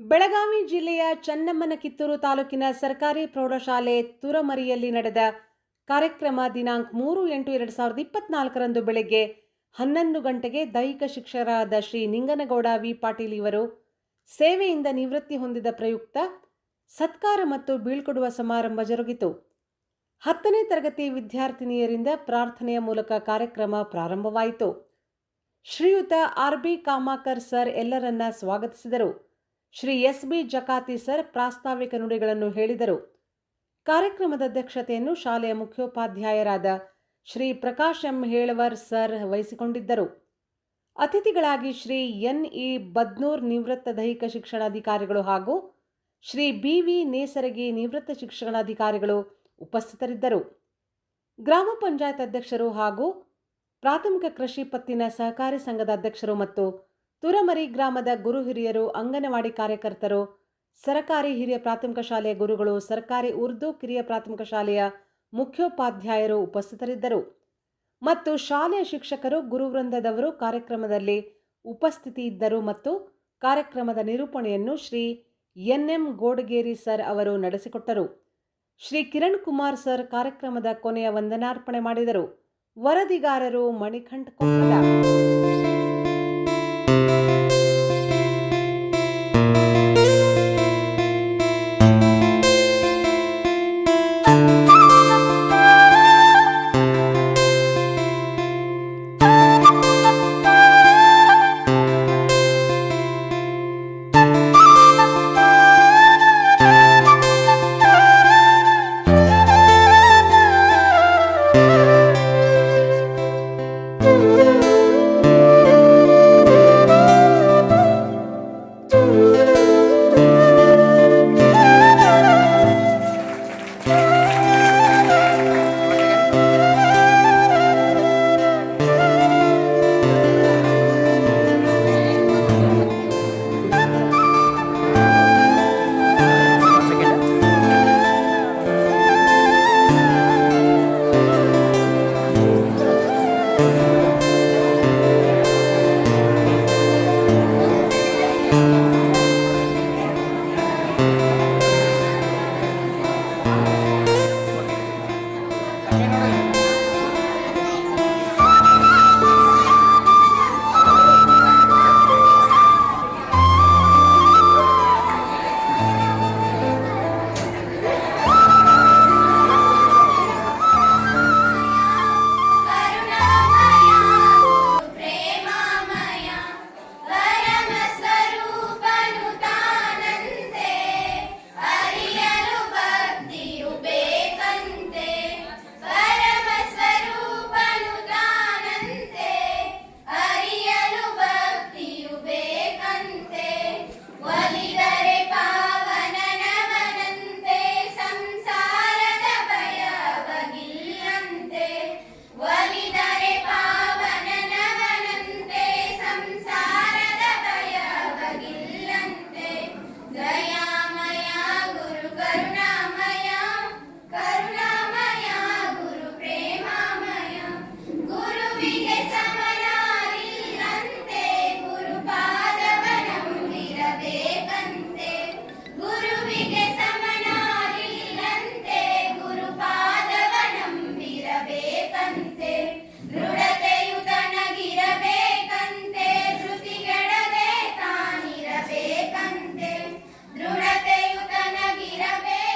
ಬೆಳಗಾವಿ ಜಿಲ್ಲೆಯ ಚನ್ನಮ್ಮನ ಕಿತ್ತೂರು ತಾಲೂಕಿನ ಸರ್ಕಾರಿ ಪ್ರೌಢಶಾಲೆ ತುರಮರಿಯಲ್ಲಿ ನಡೆದ ಕಾರ್ಯಕ್ರಮ ದಿನಾಂಕ ಮೂರು ಎಂಟು ಎರಡು ಸಾವಿರದ ಇಪ್ಪತ್ನಾಲ್ಕರಂದು ಬೆಳಗ್ಗೆ ಹನ್ನೊಂದು ಗಂಟೆಗೆ ದೈಹಿಕ ಶಿಕ್ಷಕರಾದ ಶ್ರೀ ನಿಂಗನಗೌಡ ವಿ ಪಾಟೀಲ್ ಇವರು ಸೇವೆಯಿಂದ ನಿವೃತ್ತಿ ಹೊಂದಿದ ಪ್ರಯುಕ್ತ ಸತ್ಕಾರ ಮತ್ತು ಬೀಳ್ಕೊಡುವ ಸಮಾರಂಭ ಜರುಗಿತು. ಹತ್ತನೇ ತರಗತಿ ವಿದ್ಯಾರ್ಥಿನಿಯರಿಂದ ಪ್ರಾರ್ಥನೆಯ ಮೂಲಕ ಕಾರ್ಯಕ್ರಮ ಪ್ರಾರಂಭವಾಯಿತು. ಶ್ರೀಯುತ ಆರ್ ಬಿ ಕಾಮಾಕರ್ ಸರ್ ಎಲ್ಲರನ್ನ ಸ್ವಾಗತಿಸಿದರು. Shri S B Jakati sir ಪ್ರಾಸ್ತಾವಿಕ ನುಡಿಗಳನ್ನು ಹೇಳಿದರು. ಕಾರ್ಯಕ್ರಮದ ಅಧ್ಯಕ್ಷತೆಯನ್ನು ಶಾಲೆಯ ಮುಖ್ಯೋಪಾಧ್ಯಾಯರಾದ ಶ್ರೀ ಪ್ರಕಾಶ್ ಎಂ ಹೇಳವರ್ ಸರ್ ವಹಿಸಿಕೊಂಡಿದ್ದರು. ಅತಿಥಿಗಳಾಗಿ ಶ್ರೀ ಎನ್ ಇ ಬದ್ನೂರ್ ನಿವೃತ್ತ ದೈಹಿಕ ಶಿಕ್ಷಣಾಧಿಕಾರಿಗಳು ಹಾಗೂ ಶ್ರೀ ಬಿ ವಿ ನೇಸರಗಿ ನಿವೃತ್ತ ಶಿಕ್ಷಣಾಧಿಕಾರಿಗಳು ಉಪಸ್ಥಿತರಿದ್ದರು. ಗ್ರಾಮ ಪಂಚಾಯತ್ ಅಧ್ಯಕ್ಷರು ಹಾಗೂ ಪ್ರಾಥಮಿಕ ಕೃಷಿ ಪತ್ತಿನ ಸಹಕಾರಿ ಸಂಘದ ಅಧ್ಯಕ್ಷರು ಮತ್ತು ತುರಮರಿ ಗ್ರಾಮದ ಗುರು ಹಿರಿಯರು, ಅಂಗನವಾಡಿ ಕಾರ್ಯಕರ್ತರು, ಸರಕಾರಿ ಹಿರಿಯ ಪ್ರಾಥಮಿಕ ಶಾಲೆಯ ಗುರುಗಳು, ಸರ್ಕಾರಿ ಉರ್ದು ಕಿರಿಯ ಪ್ರಾಥಮಿಕ ಶಾಲೆಯ ಮುಖ್ಯೋಪಾಧ್ಯಾಯರು ಉಪಸ್ಥಿತರಿದ್ದರು. ಮತ್ತು ಶಾಲೆಯ ಶಿಕ್ಷಕರು ಗುರುವೃಂದದವರು ಕಾರ್ಯಕ್ರಮದಲ್ಲಿ ಉಪಸ್ಥಿತಿ ಇದ್ದರು ಮತ್ತು ಕಾರ್ಯಕ್ರಮದ ನಿರೂಪಣೆಯನ್ನು Shri N M Godageri sir ಅವರು ನಡೆಸಿಕೊಟ್ಟರು. ಶ್ರೀ ಕಿರಣ್ ಕುಮಾರ್ ಸರ್ ಕಾರ್ಯಕ್ರಮದ ಕೊನೆಯ ವಂದನಾರ್ಪಣೆ ಮಾಡಿದರು. ವರದಿಗಾರರು ಮಣಿಕಂಠ ಕೊಪ್ಪಳ.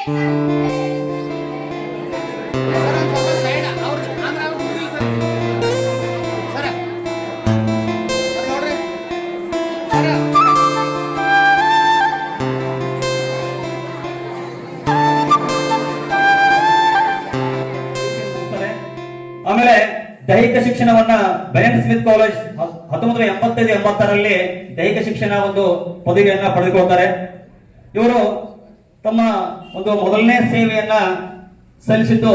ಆಮೇಲೆ ದೈಹಿಕ ಶಿಕ್ಷಣವನ್ನ ಬೆರೆಂಟ್ ಸ್ಮಿತ್ ಕಾಲೇಜ್ ಹತ್ತೊಂಬತ್ತು ನೂರ ಎಂಬತ್ತೈದು ಎಂಬತ್ತರಲ್ಲಿ ದೈಹಿಕ ಶಿಕ್ಷಣ ಒಂದು ಪದವಿಯನ್ನ ಪಡೆದುಕೊಳ್ತಾರೆ. ಇವರು ತಮ್ಮ ಒಂದು ಮೊದಲನೇ ಸೇವೆಯನ್ನ ಸಲ್ಲಿಸಿದ್ದು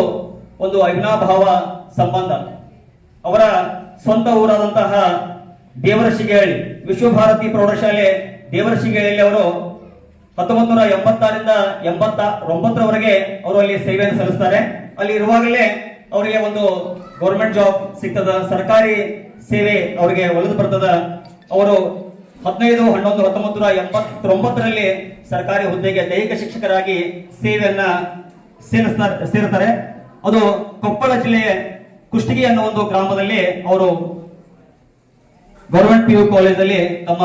ಒಂದು ಅವಿನಾಭಾವ ಸಂಬಂಧ. ಅವರ ಸ್ವಂತ ಊರಾದಂತಹ ದೇವರಶಿಗೇಳಿ ವಿಶ್ವಭಾರತಿ ಪ್ರೌಢಶಾಲೆ ದೇವರಶಿಗೇಳಿಯಲ್ಲಿ ಅವರು ಹತ್ತೊಂಬತ್ತು ನೂರ ಎಂಬತ್ತಾರಿಂದ ಎಂಬತ್ತ ಒಂಬತ್ತರವರೆಗೆ ಅವರು ಅಲ್ಲಿ ಸೇವೆಯನ್ನು ಸಲ್ಲಿಸ್ತಾರೆ. ಅಲ್ಲಿ ಇರುವಾಗಲೇ ಅವರಿಗೆ ಒಂದು ಗೌರ್ಮೆಂಟ್ ಜಾಬ್ ಸಿಗ್ತದ, ಸರ್ಕಾರಿ ಸೇವೆ ಅವರಿಗೆ ಒಲಿದು ಬರ್ತದ. ಅವರು ಹದಿನೈದು, ಹನ್ನೊಂದು, ಹತ್ತೊಂಬತ್ತು, ನೂರ ಎಂಬತ್ತೊಂಬತ್ತರಲ್ಲಿ ಸರ್ಕಾರಿ ಹುದ್ದೆಗೆ ದೈಹಿಕ ಶಿಕ್ಷಕರಾಗಿ ಸೇವೆಯನ್ನ ಸೇರ್ತಾರೆ. ಅದು ಕೊಪ್ಪಳ ಜಿಲ್ಲೆಯ ಕುಷ್ಟಗಿ ಅನ್ನೋ ಒಂದು ಗ್ರಾಮದಲ್ಲಿ ಅವರು ಗೌರ್ಮೆಂಟ್ ಪಿ ಯು ಕಾಲೇಜಲ್ಲಿ ತಮ್ಮ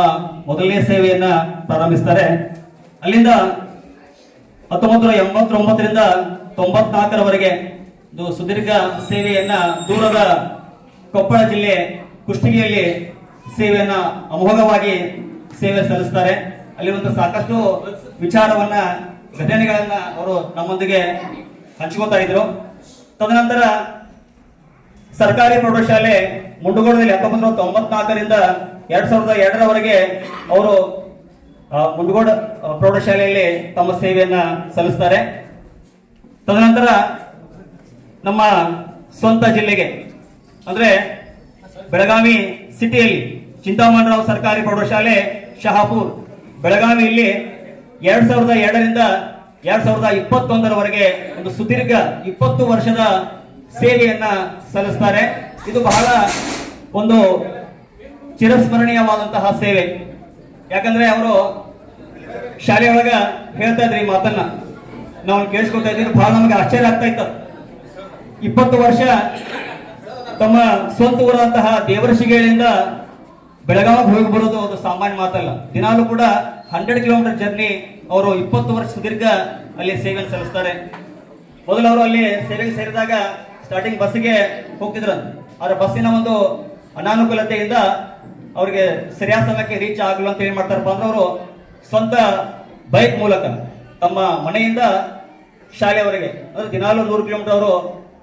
ಮೊದಲನೇ ಸೇವೆಯನ್ನ ಪ್ರಾರಂಭಿಸ್ತಾರೆ. ಅಲ್ಲಿಂದ ಹತ್ತೊಂಬತ್ತು, ನೂರ ಎಂಬತ್ತೊಂಬತ್ತರಿಂದ ತೊಂಬತ್ನಾಲ್ಕರವರೆಗೆ ಸುದೀರ್ಘ ಸೇವೆಯನ್ನ ದೂರದ ಕೊಪ್ಪಳ ಜಿಲ್ಲೆ ಕುಷ್ಟಗಿಯಲ್ಲಿ ಸೇವೆಯನ್ನ ಅಮೋಘವಾಗಿ ಸೇವೆ ಸಲ್ಲಿಸ್ತಾರೆ. ಅಲ್ಲಿರುವಂತಹ ಸಾಕಷ್ಟು ವಿಚಾರವನ್ನ, ಘಟನೆಗಳನ್ನ ಅವರು ನಮ್ಮೊಂದಿಗೆ ಹಂಚ್ಕೋತಾ ಇದ್ರು. ತದನಂತರ ಸರ್ಕಾರಿ ಪ್ರೌಢಶಾಲೆ ಮುಂಡಗೋಡದಲ್ಲಿ ಹತ್ತೊಂಬತ್ತು ನೂರ ತೊಂಬತ್ನಾಲ್ಕರಿಂದ ಎರಡ್ ಸಾವಿರದ ಎರಡರವರೆಗೆ ಅವರು ಮುಂಡುಗೋಡ ಮುಂಡಗೋಡ ಪ್ರೌಢಶಾಲೆಯಲ್ಲಿ ತಮ್ಮ ಸೇವೆಯನ್ನ ಸಲ್ಲಿಸ್ತಾರೆ. ತದನಂತರ ನಮ್ಮ ಸ್ವಂತ ಜಿಲ್ಲೆಗೆ, ಅಂದ್ರೆ ಬೆಳಗಾವಿ ಸಿಟಿಯಲ್ಲಿ ಚಿಂತಾಮಣರಾವ್ ಸರ್ಕಾರಿ ಪ್ರೌಢಶಾಲೆ, ಶಹಾಪುರ್. ಬೆಳಗಾವಿಯಲ್ಲಿ ಎರಡ್ ಸಾವಿರದ ಎರಡರಿಂದ ಎರಡ್ ಸಾವಿರದ ಇಪ್ಪತ್ತೊಂದರವರೆಗೆ ಒಂದು ಸುದೀರ್ಘ ಇಪ್ಪತ್ತು ವರ್ಷದ ಸೇವೆಯನ್ನ ಸಲ್ಲಿಸ್ತಾರೆ. ಇದು ಬಹಳ ಒಂದು ಚಿರಸ್ಮರಣೀಯವಾದಂತಹ ಸೇವೆ. ಯಾಕಂದ್ರೆ ಅವರು ಶಾಲೆಯೊಳಗ ಹೇಳ್ತಾ ಇದ್ರಿ ಈ ಮಾತನ್ನ. ನಾವು ಕೇಳಿಸ್ಕೊತಾ ಇದ್ದೀವಿ ಬಹಳ ನಮಗೆ ಆಶ್ಚರ್ಯ ಆಗ್ತಾ ಇತ್ತು. ಇಪ್ಪತ್ತು ವರ್ಷ ತಮ್ಮ ಸ್ವಂತ ಊರಾದಂತಹ ದೇವರಶಿಗೆಯಿಂದ ಬೆಳಗಾವಿಗೆ ಹೋಗಿ ಬರೋದು ಒಂದು ಸಾಮಾನ್ಯ ಮಾತಲ್ಲ. ದಿನಾಲೂ ಕೂಡ ಹಂಡ್ರೆಡ್ ಕಿಲೋಮೀಟರ್ ಜರ್ನಿ ಅವರು ಇಪ್ಪತ್ತು ವರ್ಷ ಸುದೀರ್ಘ ಅಲ್ಲಿ ಸೇವೆಯನ್ನು ಸಲ್ಲಿಸ್ತಾರೆ. ಮೊದಲು ಅವರು ಅಲ್ಲಿ ಸೇವೆಗೆ ಸೇರಿದಾಗ ಸ್ಟಾರ್ಟಿಂಗ್ ಬಸ್ಗೆ ಹೋಗ್ತಿದ್ರು. ಆದ್ರೆ ಬಸ್ಸಿನ ಒಂದು ಅನಾನುಕೂಲತೆಯಿಂದ ಅವರಿಗೆ ಸರಿಯಾದ ಸಮಯಕ್ಕೆ ರೀಚ್ ಆಗಲ್ಲ ಅಂತ ಏನ್ ಮಾಡ್ತಾರಪ್ಪ ಅಂದ್ರೆ ಅವರು ಸ್ವಂತ ಬೈಕ್ ಮೂಲಕ ತಮ್ಮ ಮನೆಯಿಂದ ಶಾಲೆಯವರೆಗೆ ಅಂದ್ರೆ ದಿನಾಲು ನೂರು ಕಿಲೋಮೀಟರ್ ಅವರು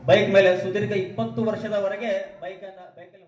ಬೈಕ್ ಮೇಲೆ ಸುದೀರ್ಘ ಇಪ್ಪತ್ತು ವರ್ಷದವರೆಗೆ ಬೈಕ್ ಅನ್ನ ಬೈಕಲ್ಲಿ